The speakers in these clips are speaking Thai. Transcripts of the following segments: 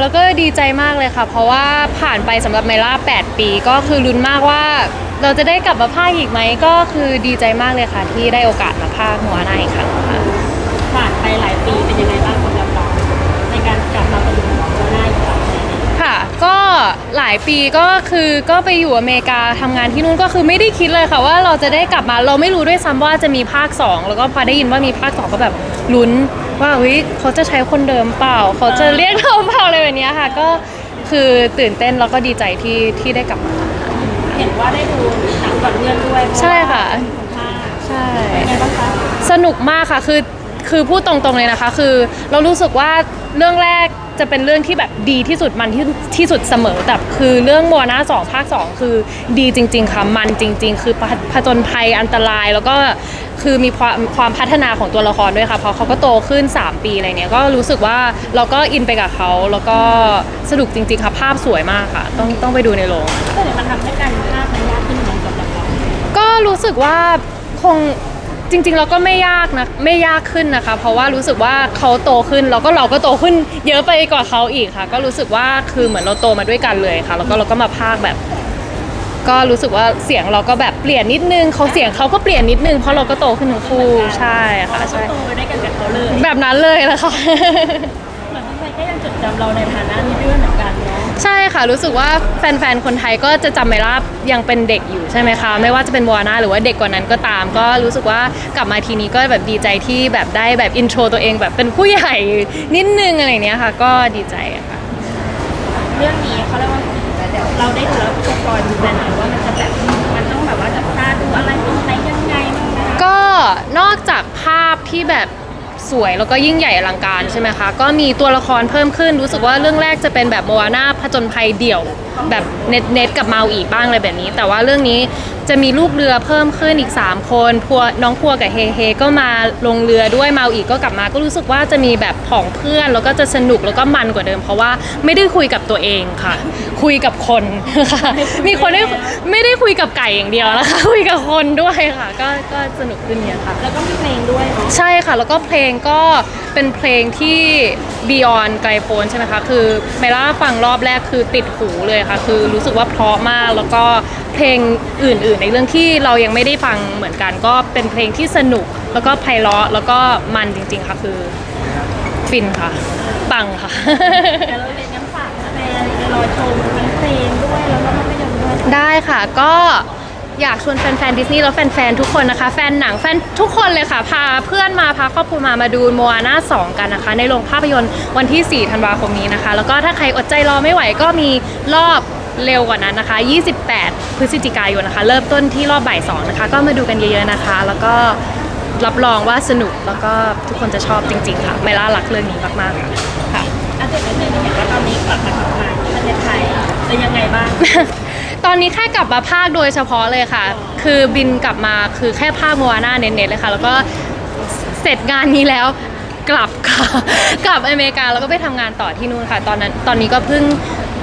แล้วก็ดีใจมากเลยค่ะ เพราะว่าผ่านไปสำหรับไมล่า 8 ปี ก็คือลุ้นมากว่า เราจะได้กลับมาภาคอีกไหมก็คือดีใจมากเลยค่ะ ที่ได้โอกาสมาภาคหัวหน้าอีกครั้งค่ะผ่านไปหลายปีเป็นยังไงบ้างสำหรับเราในการกลับมาเป็นหัวหน้าอีกครั้งค่ะ ก็หลายปีก็คือก็ไปอยู่อเมริกาทำงานที่นู่นก็คือไม่ได้คิดเลยค่ะ ว่าเราจะได้กลับมาเราไม่รู้ด้วยซ้ำว่าจะมีภาค 2 แล้วก็พอได้ยินว่ามีภาค 2 ก็แบบลุ้น ว่าเฮ้ยเขาจะใช้คนเดิมเปล่า เขาจะเรียกเราเปล่าอะไรแบบเนี้ยค่ะ ก็คือตื่นเต้นแล้วก็ดีใจที่ที่ได้กลับมาเห็นว่าได้ดูหนังก่อนเพื่อนด้วยใช่ค่ะภาคใช่เป็นไงบ้างคะสนุกมากค่ะคือคือพูดตรงๆเลยนะคะ คือเรารู้สึกว่าเรื่องแรกจะเป็นเรื่องที่แบบดีที่สุดมันที่ที่สุดเสมอแต่คือเรื่องมัวหน้าสองภาคสองคือดีจริง ๆค่ะมันจริง ๆ คือผผจญภัยอันตรายแล้วก็ คือมีความความพัฒนาของตัวละครด้วยค่ะเพราะเขาก็โตขึ้น 3 ปีอะไรเนี้ยก็รู้สึกว่าเราก็อินไปกับเขาแล้วก็สนุกจริงๆค่ะภาพสวยมากค่ะ ต้องต้องไปดูในโรงก็เลยมันทำให้การภาคมันยากขึ้นไหมสำหรับเราก็รู้สึกว่าคงจริงๆเราก็ไม่ยากนะไม่ยากขึ้นนะคะ เพราะว่ารู้สึกว่าเขาโตขึ้นแล้วก็เราก็โตขึ้นเยอะไปกว่าเขาอีกค่ะ ก็รู้สึกว่าคือเหมือนเราโตมาด้วยกันเลยค่ะ แล้วก็เราก็มาพากย์แบบ ก็รู้สึกว่าเสียงเราก็แบบเปลี่ยนนิดนึงเขาเสียงเขาก็เปลี่ยนนิดนึงเพราะเราก็โตขึ้นทั้งคู่ใช่ค่ะใช่โตไปได้กันกับเขาเลยแบบนั้นเลยละค่ะเหมือนแฟนๆก็ยังจดจำเราในฐานะนี้ด้วยเหมือนกันเนาะใช่ค่ะรู้สึกว่าแฟนๆคนไทยก็จะจำไมล่ายังเป็นเด็กอยู่ใช่ไหมคะไม่ว่าจะเป็นวานาหรือว่าเด็กกว่านั้นก็ตาม ก็รู้สึกว่ากลับมาทีนี้ก็แบบดีใจที่แบบได้แบบอินโทรตัวเองแบบเป็นผู้ใหญ่นิดนึงอะไรเนี้ยค่ะ ก็ดีใจอะค่ะเรื่องนี้เขาเรียกว่า เราได้ดูแล้วสปอยล์ดูแฟนหนว่ามันจะแบบมันต้องแบบว่าจับตาดูอะไรตรงไหนยังไงบ้างไหมคะก็นอกจากภาพที่แบบ สวยแล้วก็ยิ่งใหญ่อลังการใช่ไหมคะ ก็มีตัวละครเพิ่มขึ้นรู้สึกว่าเรื่องแรกจะเป็นแบบโมอาน่าผจญภัยเดี่ยว แบบเน็ตเน็ตกับเมาอีกบ้างอะไรแบบนี้ แต่ว่าเรื่องนี้จะมีลูกเรือเพิ่มขึ้นอีก 3 คนพัวน้องพัวกับเฮเฮก็มาลงเรือด้วยเมาอีกก็กลับมา ก็รู้สึกว่าจะมีแบบผองเพื่อนแล้วก็จะสนุกแล้วก็มันกว่าเดิม เพราะว่าไม่ได้คุยกับตัวเองค่ะ คุยกับคนค่ะมีคนได้ไม่ได้คุยกับไก่อย่างเดียวนะคะคุยกับคนด้วยค่ะ ก็ก็สนุกขึ้นเนี่ยค่ะแล้วก็มีเพลงด้วยเนาะใช่ค่ะ แล้วก็เพลงก็เป็นเพลงที่ Beyond ไกลโพ้นใช่ไหมคะคือเมล่าฟังรอบแรกคือติดหูเลยค่ะ คือรู้สึกว่าเพราะมากแล้วก็เพลงอื่น ๆ ในเรื่องที่เรายังไม่ได้ฟังเหมือนกัน ก็เป็นเพลงที่สนุกแล้วก็ไพเราะแล้วก็มันจริง ๆ ค่ะคือฟินค่ะ ปังค่ะ แต่เราเรียนกันฝากแฟนๆรอชมทั้งเพลงด้วยแล้วก็ภาพยนตร์ด้วย ได้ค่ะก็ อยากชวนแฟนๆดิสนีย์แล้วแฟนๆทุกคนนะคะ แฟนหนังแฟนทุกคนเลยค่ะ พาเพื่อนมาพาครอบครัวมามาดูโมอาน่า2กันนะคะ ในโรงภาพยนตร์วันที่ 4 ธันวาคมนี้นะคะ แล้วก็ถ้าใครอดใจรอไม่ไหวก็มีรอบเร็วกว่านั้นนะคะ 28 พฤศจิกายนนะคะ เริ่มต้นที่รอบบ่าย2นะคะ ก็มาดูกันเยอะๆนะคะ แล้วก็รับรองว่าสนุกแล้วก็ทุกคนจะชอบจริง ๆ ค่ะไมล่ารักเรื่องนี้มากๆค่ะค่ะอัปเดตนิดนึงเห็นว่าตอนนี้กลับมาทำงานที่ประเทศไทยจะยังไงบ้าง ตอนนี้แค่กลับมาภาคโดยเฉพาะเลยค่ะ คือบินกลับมาคือแค่ภาคมัวหน้าเน้นๆเลยค่ะ แล้วก็เสร็จงานนี้แล้วกลับค่ะกลับอเมริกาแล้วก็ไปทำงานต่อที่นู่นค่ะ ตอนนั้นตอนนี้ก็เพิ่ง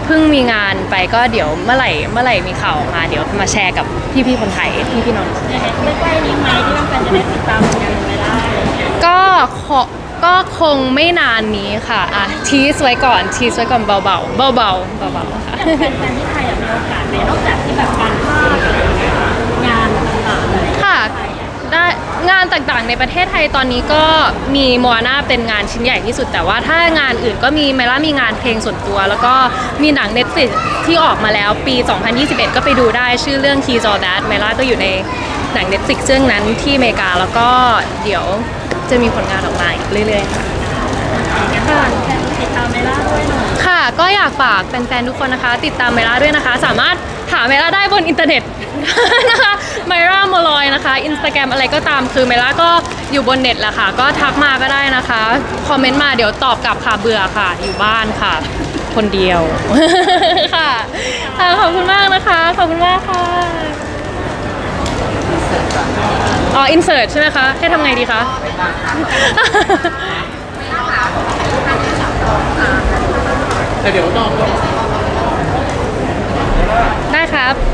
เพิ่งมีงานไปก็เดี๋ยวเมื่อไหร่เมื่อไหร่มีข่าวออกมาเดี๋ยวมาแชร์กับพี่ๆคนไทยพี่ๆน้องยังไงใกล้ๆนี้ไหมที่แฟนๆจะได้ติดตามผลงานของเมล่าอะไรอย่างเงี้ยก็ขอก็คงไม่นานนี้ค่ะอะทีสไว้ก่อนทีสไว้ก่อนเบาๆเบาๆเบาๆค่ะอย่างแฟนๆที่ไทยอะ มีโอกาสไหมนอกจากที่แบบการภาคอะไรอย่างเงี้ยงานต่างๆอะไรอย่างเงี้ยค่ะไทยอะได้งานต่างๆในประเทศไทยตอนนี้ก็มีโมอาน่าเป็นงานชิ้นใหญ่ที่สุด แต่ว่าถ้างานอื่นก็มีไมล่ามีงานเพลงส่วนตัว แล้วก็มีหนัง Netflix ที่ออกมาแล้วปี 2021 ก็ไปดูได้ชื่อเรื่อง He's All That ไมล่าก็อยู่ในหนัง Netflix เรื่องนั้นที่อเมริกาแล้วก็เดี๋ยวจะมีผลงานออกมาอีกเรื่อยๆค่ะงั้นฝากแฟนๆติดตามเมล่าด้วยหน่อยค่ะ ก็อยากฝากแฟนๆ ทุกคนนะคะ ติดตามไมล่าด้วยนะคะ สามารถหาไมล่าได้บนอินเทอร์เน็ตนะคะไมล่าโมลอยนะคะอินสตาแกรมอะไรก็ตามคือไมล่าก็อยู่บนเน็ตแหละค่ะ ก็ทักมาก็ได้นะคะ คอมเมนต์มาเดี๋ยวตอบกลับค่ะเบื่อค่ะ อยู่บ้านค่ะ คนเดียวค่ะค่ะขอบคุณมากนะคะ ขอบคุณมากค่ะอ๋ออินเสิร์ตใช่ไหมคะให้ทำไงดีคะ แต่เดี๋ยวต้อง ได้ครับ